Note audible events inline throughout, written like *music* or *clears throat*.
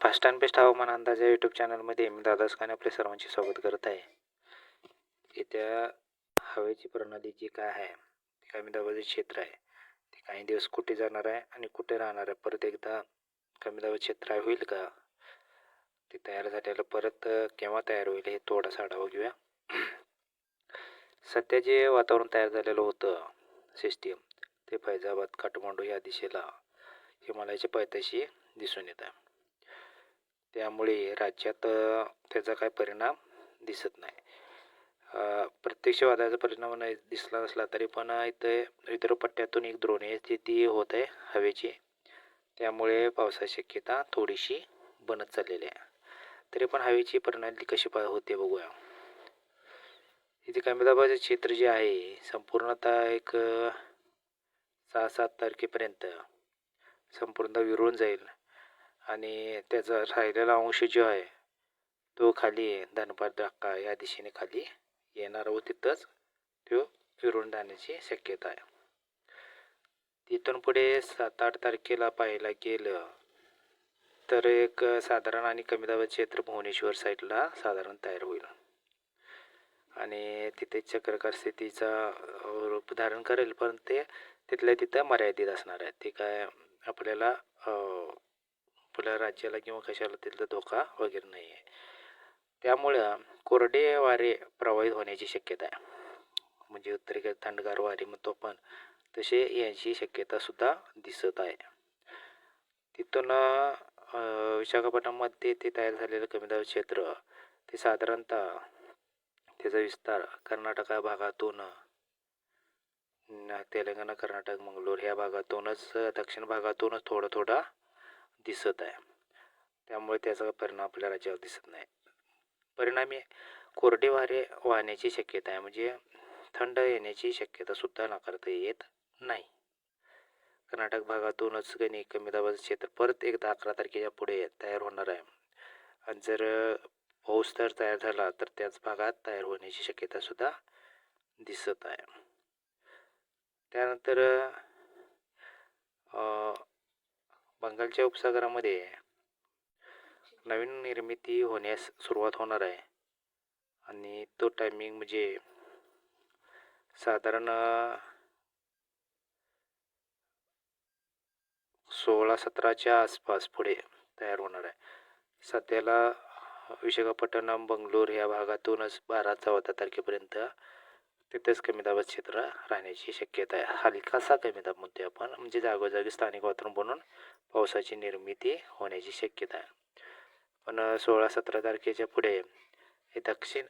Fast and best हवामान अंदाज या यूट्यूब चॅनलमध्ये मी दादाच खान आपले सर्वांचे स्वागत करत आहे. येत्या हवेची प्रणाली जी काय आहे ती कमी दाबाचे क्षेत्र आहे. ते काही दिवस कुठे जाणार आहे आणि कुठे राहणार आहे परत एकदा कमी दाबाचे क्षेत्र होईल का? ते तयार झालेलं परत केव्हा तयार होईल हे थोडासा आढावा घेऊया. सध्या जे वातावरण तयार झालेलं होतं सिस्टीम ते फैजाबाद काठमांडू या दिशेला हिमालयाच्या पायथ्याशी दिसून येत आहे. त्यामुळे राज्यात त्याचा काय परिणाम दिसत नाही. प्रत्यक्षवादाचा प्रत्यक्ष परिणाम नाही दिसला नसला तरी पण इथे इतर पट्ट्यातून एक द्रोणी स्थिती होत आहे हवेची. त्यामुळे पावसाची शक्यता थोडीशी बनत चाललेली आहे. तरी पण हवेची प्रणाली कशी पा होते बघूया. इथे कमी क्षेत्र जे आहे संपूर्णतः एक सहा सात तारखेपर्यंत संपूर्णतः विरळून जाईल. आणि त्याचा राहिलेला अंश जो आहे तो खाली धनबाद धक्का या दिशेने खाली येणार व तिथंच तो फिरून जाण्याची शक्यता आहे. तिथून पुढे सात आठ तारखेला पाहायला गेलं तर एक साधारण आणि कमी दाबाचे क्षेत्र भुवनेश्वर साईडला साधारण तयार होईल. आणि तिथे चक्रकार स्थितीचा रूप धारण करेल पण ते तिथल्या तिथं मर्यादित असणार आहे. ते काय आपल्याला आपल्या राज्याला किंवा कशाला तिथला धोका वगैरे नाही आहे त्यामुळं कोरडे वारे प्रवाहित होण्याची शक्यता आहे. म्हणजे उत्तरेकडे थंडगार वारे म्हणतो आपण तसे यांची शक्यतासुद्धा दिसत आहे. तिथून विशाखापट्टणमध्ये ते तयार झालेलं कमी दाब क्षेत्र ते साधारणतः त्याचा विस्तार कर्नाटक या भागातून तेलंगणा कर्नाटक मंगलोर ह्या भागातूनच दक्षिण भागातूनच थोडं थोडा दिसत आहे. त्यामुळे त्याचा परिणाम आपल्या राज्यावर दिसत नाही. परिणामी कोरडे वारे वाहण्याची शक्यता आहे. म्हणजे थंड येण्याची शक्यता सुद्धा नाकारता येत नाही. कर्नाटक भागातूनच गणी कमी दाबाचं क्षेत्र परत एकदा अकरा तारखेच्या पुढे तयार होणार आहे. आणि जर पाऊस तर तयार झाला तर त्याच भागात तयार होण्याची शक्यता सुद्धा दिसत आहे. त्यानंतर बंगालच्या उपसागरामध्ये नवीन निर्मिती होण्यास सुरुवात होणार आहे. आणि तो टायमिंग म्हणजे साधारण सोळा सतराच्या आसपास पुढे तयार होणार आहे. सध्याला विशाखापट्टणम बंगलोर या भागातूनच बारा चौदा तारखेपर्यंत तिथेच कमी दाबाचं क्षेत्र राहण्याची शक्यता आहे. हलकासा कमी दाब म्हणते आपण म्हणजे जागोजागी स्थानिक वातावरण बनून पावसाची निर्मिती होण्याची शक्यता आहे. पण सोळा सतरा तारखेच्या पुढे हे दक्षिण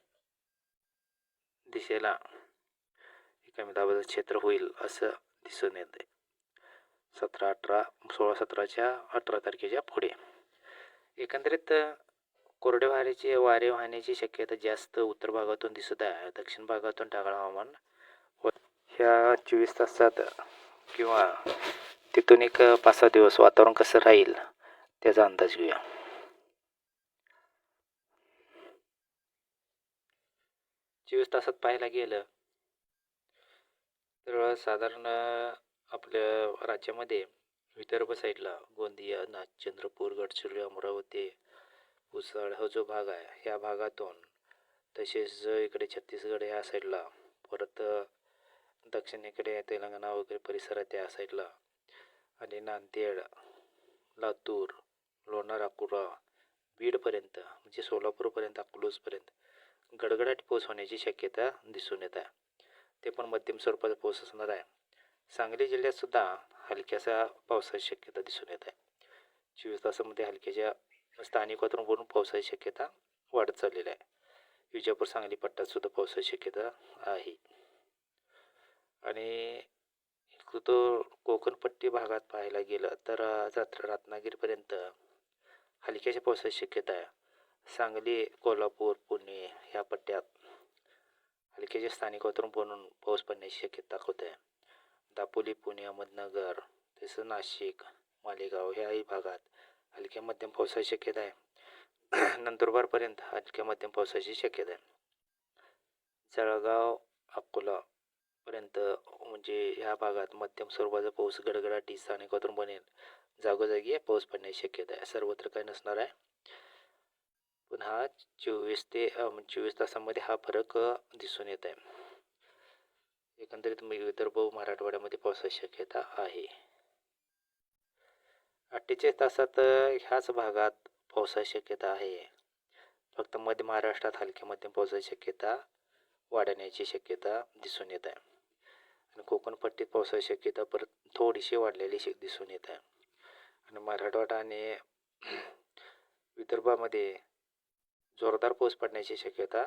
दिशेला हे कमी दाबाचं क्षेत्र होईल असं दिसून येते सतरा अठरा सोळा सतराच्या अठरा तारखेच्या पुढे. एकंदरीत कोरडे वाऱ्याचे वारे वाहण्याची शक्यता जास्त उत्तर भागातून दिसत आहे. दक्षिण भागातून ढगाळ हवामान ह्या चोवीस तासात किंवा तिथून एक पाच सहा दिवस वातावरण कसं राहील त्याचा अंदाज घेऊया. चोवीस तासात पाहायला गेलं तर साधारण आपल्या राज्यामध्ये विदर्भ साईडला गोंदिया ना चंद्रपूर गडचिरोली अमरावती उसळ हा जो भाग आहे ह्या भागातून तसेच इकडे छत्तीसगड ह्या साईडला परत दक्षिणेकडे तेलंगणा वगैरे परिसरात त्या साईडला आणि नांदेड लातूर लोणार अकोला बीडपर्यंत म्हणजे सोलापूरपर्यंत अकलूजपर्यंत गडगडाट पाऊस होण्याची शक्यता दिसून येत आहे. ते पण मध्यम स्वरूपाचा पाऊस असणार आहे. सांगली जिल्ह्यातसुद्धा हलक्याशा हलक्यासा पावसाची शक्यता दिसून येत आहे. चोवीस तासामध्ये हलक्याच्या स्थानिक वातावरण पावसाची शक्यता वाढत चाललेली आहे. विजापूर सांगली पट्ट्यात सुद्धा पावसाची शक्यता आहे. आणि तो कोकणपट्टी भागात पाहायला गेलं तर रात्र रत्नागिरीपर्यंत हलक्याच्या पावसाची शक्यता आहे. सांगली कोल्हापूर पुणे ह्या पट्ट्यात हलक्याचे स्थानिक वातावरण बनून पाऊस पडण्याची शक्यता दाखवत. आहे दापोली पुणे अहमदनगर तसं नाशिक मालेगाव ह्याही भागात हलक्या मध्यम पावसाची शक्यता आहे. *clears throat* नंदुरबारपर्यंत हलक्या मध्यम पावसाची शक्यता आहे. जळगाव अकोलापर्यंत म्हणजे ह्या भागात मध्यम स्वरूपाचा पाऊस गडगडाटी स्थानिक वातावरण बनेल. जागोजागी पाऊस पडण्याची शक्यता आहे. सर्वत्र काय नसणार आहे. पण हा चोवीस ते चोवीस तासामध्ये हा फरक दिसून येत आहे. एकंदरीत मी विदर्भ मराठवाड्यामध्ये पावसाची शक्यता आहे. अठ्ठेचाळीस तासात ह्याच भागात पावसाची शक्यता आहे. फक्त मध्य महाराष्ट्रात हलक्या मध्यम पावसाची शक्यता वाढण्याची शक्यता दिसून येत आहे. आणि कोकण पट्टीत पावसाची शक्यता परत थोडीशी वाढलेली शक दिसून येत आहे. आणि मराठवाडा आणि *clears throat* विदर्भामध्ये जोरदार पाऊस पडण्याची शक्यता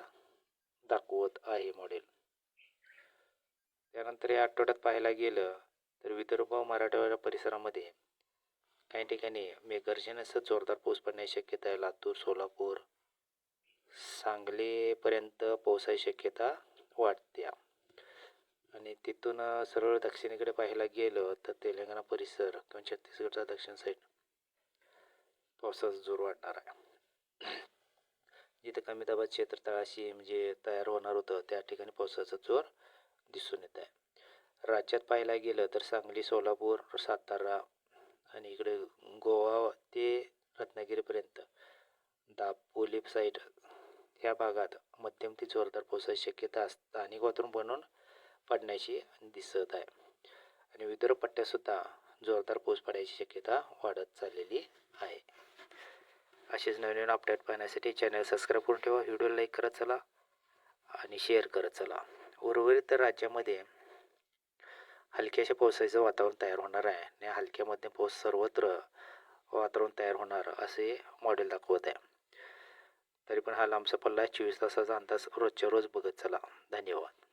दाखवत आहे मॉडेल त्यानंतर या आठवड्यात पाहायला गेलं तर विदर्भ मराठवाडा परिसरामध्ये काही ठिकाणी मेघगर्जनेसह जोरदार पाऊस पडण्याची शक्यता आहे. लातूर सोलापूर सांगलीपर्यंत पावसाची शक्यता वाढते आणि तिथून सरळ दक्षिणेकडे पाहायला गेलं तर तेलंगणा परिसर किंवा छत्तीसगडचा दक्षिण साईड पावसाचा जोर वाढणार आहे. जिथं कमी दाबात क्षेत्र तळाशी म्हणजे तयार होणार होतं त्या ठिकाणी पावसाचा जोर दिसून येत आहे. राज्यात पाहायला गेलं तर सांगली सोलापूर सातारा आणि इकडे गोवा ते रत्नागिरीपर्यंत. दापोली साईड ह्या भागात मध्यम ते जोरदार पावसाची शक्यता स्थानिक वातावरण बनवून पडण्याची दिसत आहे. आणि विदर्भ पट्ट्यातसुद्धा जोरदार पाऊस पडायची शक्यता वाढत चाललेली आहे. असेच नवीन नवीन अपडेट पाहण्यासाठी चॅनल सबस्क्राईब करून ठेवा व्हिडिओ लाईक करत चला आणि शेअर करत चला. उर्वरित राज्यामध्ये हलक्याशा पावसाचं वातावरण तयार होणार आहे आणि हलक्यामध्ये पाऊस सर्वत्र वातावरण तयार होणार असे मॉडेल दाखवत आहे. तरी पण हा लांबचा पल्ला चोवीस तासाचा अंदाज रोजच्या रोज बघत चला. धन्यवाद.